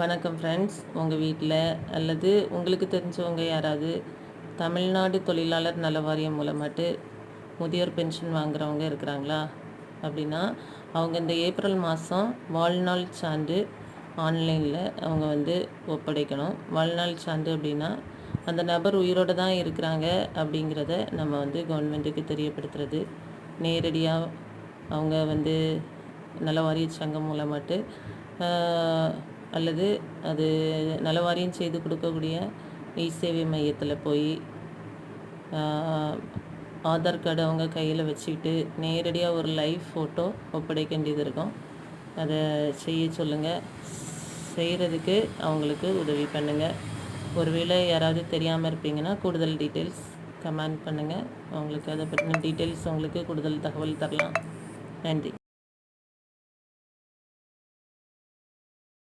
வணக்கம் ஃப்ரெண்ட்ஸ் உங்கள் வீட்டில் அல்லது உங்களுக்கு தெரிஞ்சவங்க யாராவது தமிழ்நாடு தொழிலாளர் நல வாரியம் மூலமாட்டு முதியோர் பென்ஷன் வாங்குறவங்க இருக்கிறாங்களா? அப்படின்னா அவங்க இந்த ஏப்ரல் மாதம் வாழ்நாள் சான்று ஆன்லைனில் அவங்க வந்து ஒப்படைக்கணும். வாழ்நாள் சான்று அப்படின்னா அந்த நபர் உயிரோடு தான் இருக்கிறாங்க அப்படிங்கிறத நம்ம வந்து கவர்மெண்ட்டுக்கு தெரியப்படுத்துறது. நேரடியாக அவங்க வந்து நல வாரிய சங்கம் மூலமாட்டு அல்லது அது நலவாரியம் செய்து கொடுக்கக்கூடிய இ சேவை மையத்தில் போய் ஆதார் கார்டு அவங்க கையில் வச்சுக்கிட்டு நேரடியாக ஒரு லைவ் ஃபோட்டோ ஒப்படைக்க வேண்டியது இருக்கும். அதை செய்ய சொல்லுங்கள் செய்கிறதுக்கு அவங்களுக்கு உதவி பண்ணுங்கள் ஒருவேளை யாராவது தெரியாமல் இருப்பீங்கன்னா கூடுதல் டீட்டெயில்ஸ் கமெண்ட் பண்ணுங்கள் அவங்களுக்கு அதை பற்றின டீட்டெயில்ஸ் உங்களுக்கு கூடுதல் தகவல் தரலாம். நன்றி.